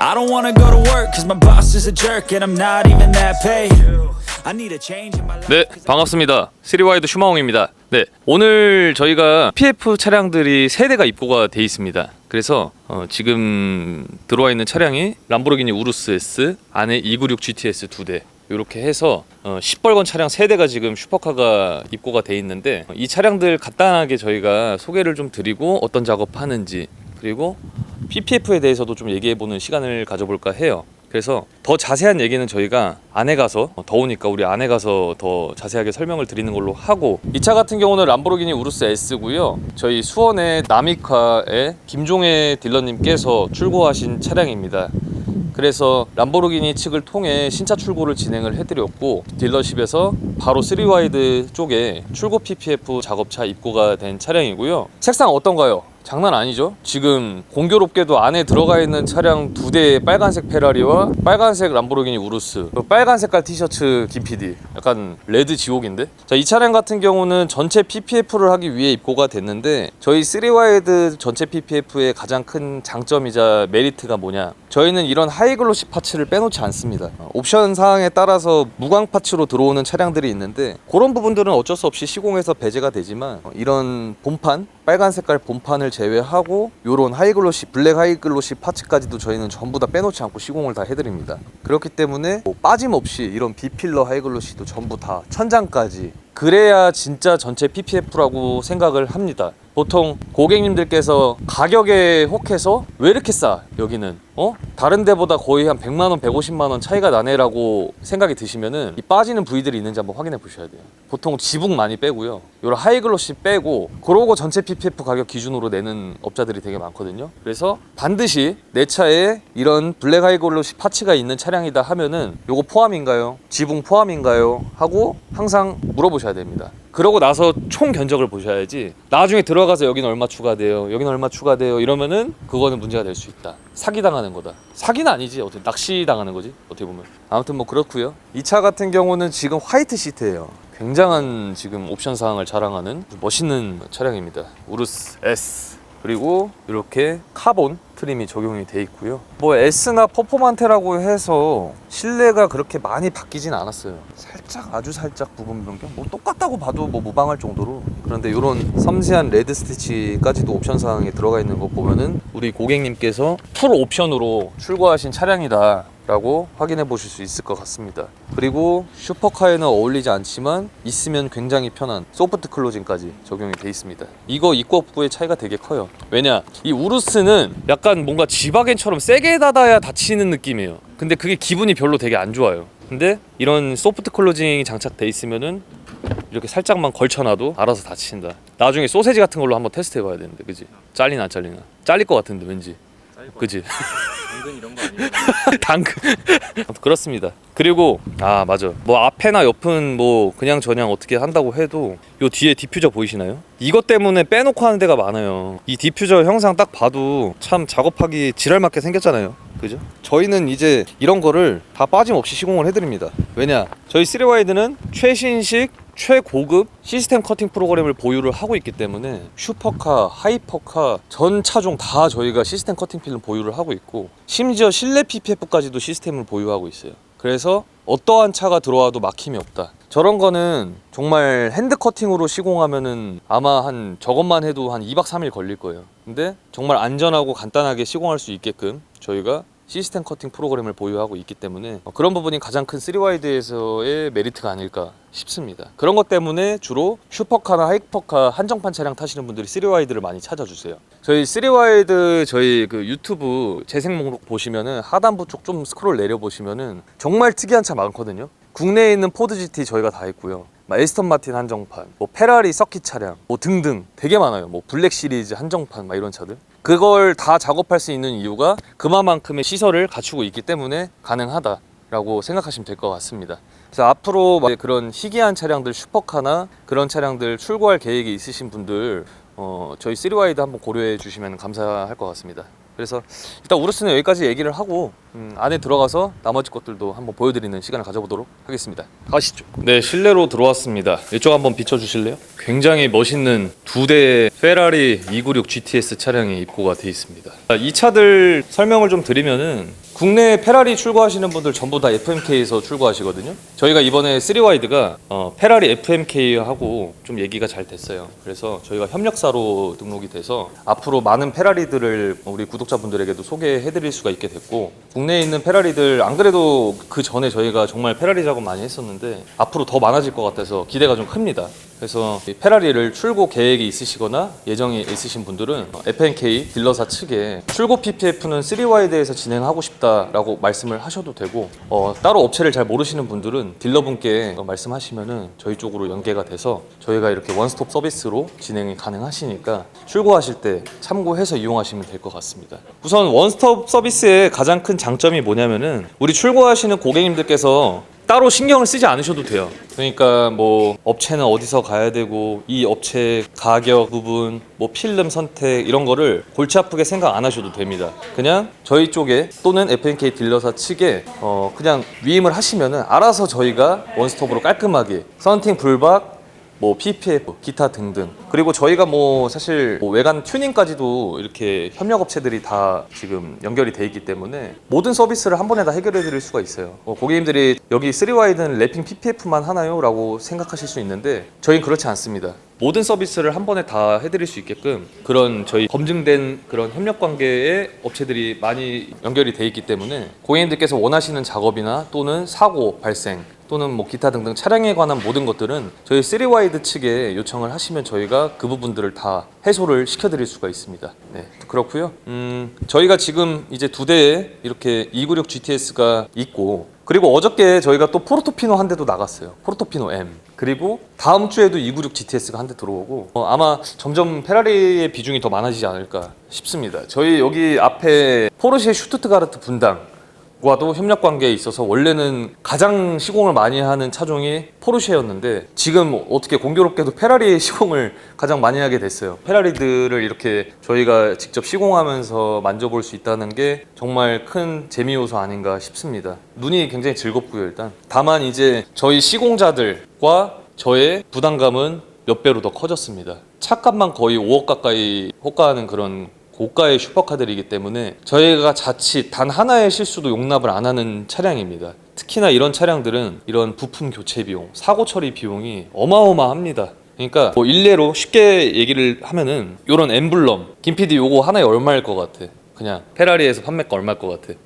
I don't wanna go to work, cause my boss is a jerk, and I'm not even that paid. I need a change in my life. 네, 반갑습니다. 스리와이드 슈마홍입니다. 네, 오늘 저희가 PF 차량들이 세 대가 입고가 돼 있습니다. 그래서 어, 지금 들어와 있는 차량이 람보르기니 우루스 S 안에 296 GTS 두 대. 이렇게 해서 어, 10벌건 차량 세 대가 지금 슈퍼카가 입고가 돼 있는데 어, 이 차량들 간단하게 저희가 소개를 좀 드리고 어떤 작업하는지 그리고 PPF에 대해서도 좀 얘기해 보는 시간을 가져볼까 해요. 그래서 더 자세한 얘기는 저희가 안에 가서 어, 더우니까 우리 안에 가서 더 자세하게 설명을 드리는 걸로 하고 이 차 같은 경우는 람보르기니 우루스 S고요. 저희 수원의 나미카의 김종혜 딜러님께서 출고하신 차량입니다. 그래서 람보르기니 측을 통해 신차 출고를 진행을 해드렸고 딜러십에서 바로 3와이드 쪽에 출고 PPF 작업차 입고가 된 차량이고요. 색상 어떤가요? 장난 아니죠? 지금 공교롭게도 안에 들어가 있는 차량 두 대의 빨간색 페라리와 빨간색 람보르기니 우루스 빨간 색깔 티셔츠 김 PD 약간 레드 지옥인데? 자 이 차량 같은 경우는 전체 PPF를 하기 위해 입고가 됐는데 저희 3와이드 전체 PPF의 가장 큰 장점이자 메리트가 뭐냐 저희는 이런 하이글로시 파츠를 빼놓지 않습니다 어, 옵션 사항에 따라서 무광 파츠로 들어오는 차량들이 있는데 그런 부분들은 어쩔 수 없이 시공해서 배제가 되지만 어, 이런 본판 빨간 색깔 본판을 제외하고 요런 하이글로시 블랙 하이글로시 파츠까지도 저희는 전부 다 빼놓지 않고 시공을 다 해드립니다. 그렇기 때문에 뭐 빠짐없이 이런 비필러 하이글로시도 전부 다 천장까지. 그래야 진짜 전체 PPF라고 생각을 합니다 보통 고객님들께서 가격에 혹해서 왜 이렇게 싸? 여기는. 어? 다른 데보다 거의 한 100만 원 150만 원 차이가 나네라고 생각이 드시면은 이 빠지는 부위들이 있는지 한번 확인해 보셔야 돼요. 보통 지붕 많이 빼고요. 요런 하이글로시 빼고 그러고 전체 PPF 가격 기준으로 내는 업자들이 되게 많거든요. 그래서 반드시 내 차에 이런 블랙 하이글로시 파츠가 있는 차량이다 하면은 요거 포함인가요? 지붕 포함인가요? 하고 항상 물어보셔야 됩니다 그러고 나서 총 견적을 보셔야지 나중에 들어가서 여기는 얼마 추가돼요 여기는 얼마 추가돼요 이러면은 그거는 문제가 될 수 있다. 사기 당하는 거다. 사기는 아니지. 어떻게 낚시 당하는 거지? 어떻게 보면. 아무튼 뭐 그렇고요. 이 차 같은 경우는 지금 화이트 시트예요. 굉장한 지금 옵션 사항을 자랑하는 멋있는 차량입니다. 우루스 S 그리고 이렇게 카본 트림이 적용이 돼 있고요. 뭐 S나 퍼포만테라고 해서 실내가 그렇게 많이 바뀌진 않았어요. 살짝 아주 살짝 부분 변경. 뭐 똑같다고 봐도 뭐 무방할 정도로. 그런데 이런 섬세한 레드 스티치까지도 옵션 사항에 들어가 있는 거 보면은 우리 고객님께서 풀 옵션으로 출고하신 차량이다. 라고 확인해 보실 수 있을 것 같습니다. 그리고 슈퍼카에는 어울리지 않지만 있으면 굉장히 편한 소프트 클로징까지 적용이 돼 있습니다. 이거 입구업구의 차이가 되게 커요. 왜냐? 이 우루스는 약간 뭔가 지바겐처럼 세게 닫아야 닫히는 느낌이에요. 근데 그게 기분이 별로 되게 안 좋아요. 근데 이런 소프트 클로징이 장착돼 있으면은 이렇게 살짝만 걸쳐놔도 알아서 닫힌다. 나중에 소세지 같은 걸로 한번 테스트 해봐야 되는데, 그지? 잘리나 안 잘리나? 잘릴 것 같은데 왠지. 그지? 당근 이런 거 아니에요? 당근 그렇습니다. 그리고 아 맞아. 뭐 앞에나 옆은 뭐 그냥 저냥 어떻게 한다고 해도 요 뒤에 디퓨저 보이시나요? 이것 때문에 빼놓고 하는 데가 많아요. 이 디퓨저 형상 딱 봐도 참 작업하기 지랄맞게 생겼잖아요. 그죠? 저희는 이제 이런 거를 다 빠짐없이 시공을 해드립니다. 왜냐? 저희 3와이드는 최신식 최고급 시스템 커팅 프로그램을 보유를 하고 있기 때문에 슈퍼카, 하이퍼카 전 차종 다 저희가 시스템 커팅 필름 보유를 하고 있고 심지어 실내 PPF까지도 시스템을 보유하고 있어요. 그래서 어떠한 차가 들어와도 막힘이 없다. 저런 거는 정말 핸드 커팅으로 시공하면은 아마 한 저것만 해도 한 2박 3일 걸릴 거예요. 근데 정말 안전하고 간단하게 시공할 수 있게끔 저희가 시스템 커팅 프로그램을 보유하고 있기 때문에 어, 그런 부분이 가장 큰 3와이드에서의 메리트가 아닐까 싶습니다. 그런 것 때문에 주로 슈퍼카나 하이퍼카 한정판 차량 타시는 분들이 3와이드를 많이 찾아주세요. 저희 3와이드 저희 그 유튜브 재생 목록 보시면은 하단부 쪽 좀 스크롤 내려 보시면은 정말 특이한 차 많거든요. 국내에 있는 포드 GT 저희가 다 했고요. 막 에스턴 마틴 한정판, 뭐 페라리 서킷 차량, 뭐 등등 되게 많아요. 뭐 블랙 시리즈 한정판 막 이런 차들. 그걸 다 작업할 수 있는 이유가 그만큼의 시설을 갖추고 있기 때문에 가능하다라고 생각하시면 될 것 같습니다. 그래서 앞으로 막 그런 희귀한 차량들 슈퍼카나 그런 차량들 출고할 계획이 있으신 분들 어, 저희 3와이드 한번 고려해 주시면 감사할 것 같습니다. 그래서 일단 우르스는 여기까지 얘기를 하고 음, 안에 들어가서 나머지 것들도 한번 보여드리는 시간을 가져보도록 하겠습니다. 가시죠. 네, 실내로 들어왔습니다. 이쪽 한번 비춰주실래요? 굉장히 멋있는 두 대의 페라리 296 GTS 차량이 입고가 돼 있습니다. 아, 이 차들 설명을 좀 드리면은 국내 페라리 출고하시는 분들 전부 다 FMK에서 출고하시거든요. 저희가 이번에 3와이드가 어, 페라리 FMK하고 좀 얘기가 잘 됐어요. 그래서 저희가 협력사로 등록이 돼서 앞으로 많은 페라리들을 우리 구독자분들에게도 소개해드릴 수가 있게 됐고 국내에 있는 페라리들 안 그래도 그 전에 저희가 정말 페라리 작업 많이 했었는데 앞으로 더 많아질 것 같아서 기대가 좀 큽니다. 그래서 이 페라리를 출고 계획이 있으시거나 예정이 있으신 분들은 어, FNK 딜러사 측에 출고 PPF는 3와이드에서 진행하고 싶다라고 말씀을 하셔도 되고 어, 따로 업체를 잘 모르시는 분들은 딜러분께 어, 말씀하시면은 저희 쪽으로 연계가 돼서 저희가 이렇게 원스톱 서비스로 진행이 가능하시니까 출고하실 때 참고해서 이용하시면 될 것 같습니다. 우선 원스톱 서비스의 가장 큰 장점이 뭐냐면은 우리 출고하시는 고객님들께서 따로 신경을 쓰지 않으셔도 돼요. 그러니까 뭐 업체는 어디서 가야 되고 이 업체 가격 부분, 뭐 필름 선택 이런 거를 골치 아프게 생각 안 하셔도 됩니다. 그냥 저희 쪽에 또는 FNK 딜러사 측에 어 그냥 위임을 하시면은 알아서 저희가 원스톱으로 깔끔하게 썬팅 불박 뭐 PPF, 기타 등등. 그리고 저희가 뭐 사실 뭐 외관 튜닝까지도 이렇게 협력 업체들이 다 지금 연결이 돼 있기 때문에 모든 서비스를 한 번에 다 해결해 드릴 수가 있어요. 뭐 고객님들이 여기 3와이드는 랩핑 PPF만 하나요? 라고 생각하실 수 있는데 저희는 그렇지 않습니다. 모든 서비스를 한 번에 다 해드릴 수 있게끔 그런 저희 검증된 그런 협력 관계의 업체들이 많이 연결이 돼 있기 때문에 고객님들께서 원하시는 작업이나 또는 사고 발생 또는 뭐 기타 등등 차량에 관한 모든 것들은 저희 3와이드 측에 요청을 하시면 저희가 그 부분들을 다 해소를 시켜드릴 수가 있습니다. 네, 그렇고요. 음, 저희가 지금 이제 두 대의 이렇게 296 GTS가 있고 그리고 어저께 저희가 또 포르토피노 한 대도 나갔어요. 포르토피노 M. 그리고 다음 주에도 296 GTS가 한 대 들어오고 어, 아마 점점 페라리의 비중이 더 많아지지 않을까 싶습니다. 저희 여기 앞에 포르쉐 슈투트가르트 분당 과도 협력 관계에 있어서 원래는 가장 시공을 많이 하는 차종이 포르쉐였는데 지금 어떻게 공교롭게도 페라리의 시공을 가장 많이 하게 됐어요. 페라리들을 이렇게 저희가 직접 시공하면서 만져볼 수 있다는 게 정말 큰 재미 요소 아닌가 싶습니다. 눈이 굉장히 즐겁고요, 일단. 다만 이제 저희 시공자들과 저의 부담감은 몇 배로 더 커졌습니다. 차값만 거의 5억 가까이 호가하는 그런 고가의 슈퍼카들이기 때문에 저희가 자칫 단 하나의 실수도 용납을 안 하는 차량입니다. 특히나 이런 차량들은 이런 부품 교체 비용, 사고 처리 비용이 어마어마합니다. 그러니까 뭐 일례로 쉽게 얘기를 하면은 이런 엠블럼, 김 PD 요거 하나에 얼마일 것 같아? 그냥 페라리에서 판매가 얼마일 것 같아?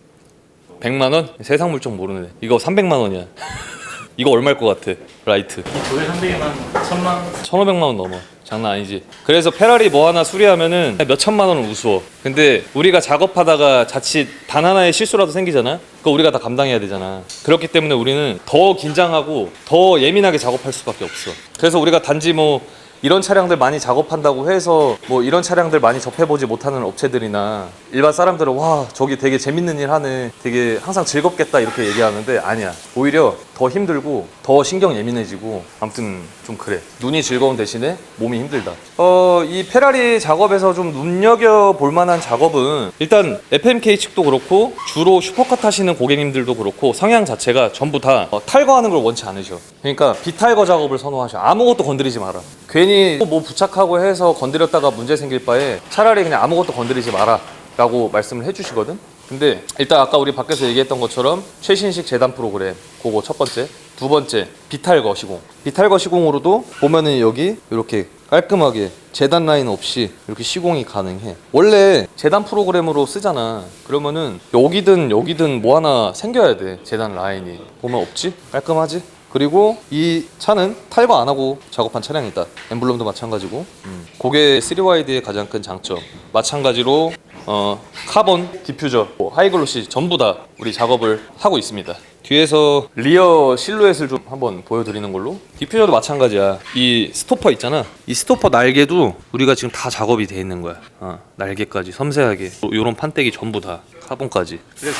100만 원? 세상 물정 모르네. 이거 300만 원이야. 이거 얼마일 것 같아? 라이트. 조회 한 대에만 천만 원 1500만 원 넘어. 장난 아니지. 그래서 페라리 뭐 하나 수리하면은 몇 천만 원은 우스워. 근데 우리가 작업하다가 자칫 단 하나의 실수라도 생기잖아? 그거 우리가 다 감당해야 되잖아. 그렇기 때문에 우리는 더 긴장하고 더 예민하게 작업할 수밖에 없어. 그래서 우리가 단지 뭐 이런 차량들 많이 작업한다고 해서 뭐 이런 차량들 많이 접해보지 못하는 업체들이나 일반 사람들은 와 저기 되게 재밌는 일 하네 되게 항상 즐겁겠다 이렇게 얘기하는데 아니야 오히려 더 힘들고 더 신경 예민해지고 아무튼 좀 그래. 눈이 즐거운 대신에 몸이 힘들다. 어 이 페라리 작업에서 좀 눈여겨 볼 만한 작업은 일단 FMK 측도 그렇고 주로 슈퍼카 타시는 고객님들도 그렇고 성향 자체가 전부 다 어, 탈거하는 걸 원치 않으셔. 그러니까 비탈거 작업을 선호하셔. 아무것도 건드리지 마라. 괜히 뭐 부착하고 해서 건드렸다가 문제 생길 바에 차라리 그냥 아무것도 건드리지 마라 라고 말씀을 해주시거든 근데 일단 아까 우리 밖에서 얘기했던 것처럼 최신식 재단 프로그램 그거 첫 번째 두 번째 비탈거 시공 비탈거 시공으로도 보면은 여기 이렇게 깔끔하게 재단 라인 없이 이렇게 시공이 가능해 원래 재단 프로그램으로 쓰잖아 그러면은 여기든 여기든 뭐 하나 생겨야 돼 재단 라인이 보면 없지 깔끔하지 그리고 이 차는 탈거 안 하고 작업한 차량이다. 엠블럼도 마찬가지고. 음. 그게 3와이드의 가장 큰 장점. 마찬가지로 어, 카본 디퓨저, 뭐 하이글로시 전부 다 우리 작업을 하고 있습니다. 뒤에서 리어 실루엣을 좀 한번 보여드리는 걸로. 디퓨저도 마찬가지야. 이 스토퍼 있잖아. 이 스토퍼 날개도 우리가 지금 다 작업이 돼 있는 거야. 어, 날개까지 섬세하게. 요런 판때기 전부 다 카본까지. 그래서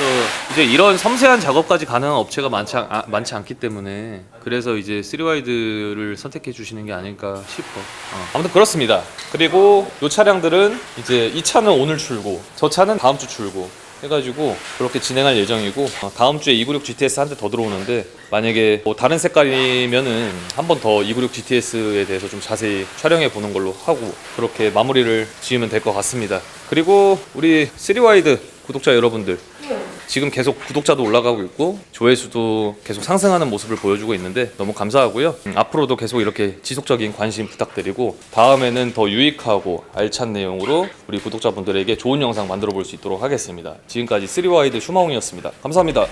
이제 이런 섬세한 작업까지 가능한 업체가 많지, 않, 아, 많지 않기 때문에 그래서 이제 3와이드를 선택해 주시는 게 아닐까 싶어. 어. 아무튼 그렇습니다. 그리고 이 차량들은 이제 이 차는 오늘 출고, 저 차는 다음 주 출고. 해가지고 그렇게 진행할 예정이고 어, 다음 주에 296 GTS 한 대 더 들어오는데 만약에 뭐 다른 색깔이면은 한 번 더 296 GTS에 대해서 좀 자세히 촬영해 보는 걸로 하고 그렇게 마무리를 지으면 될 것 같습니다. 그리고 우리 3와이드 구독자 여러분들 지금 계속 구독자도 올라가고 있고 조회수도 계속 상승하는 모습을 보여주고 있는데 너무 감사하고요. 음, 앞으로도 계속 이렇게 지속적인 관심 부탁드리고 다음에는 더 유익하고 알찬 내용으로 우리 구독자분들에게 좋은 영상 만들어 볼 수 있도록 하겠습니다. 지금까지 3와이드 슈마웅이었습니다. 감사합니다.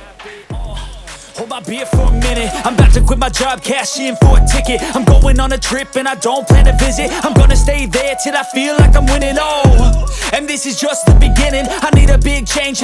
My beer for a minute. I'm about to quit my job, cash in for a ticket. I'm going on a trip and I don't plan to visit. I'm gonna stay there till I feel like I'm winning. Oh, and this is just the beginning. I need a big change.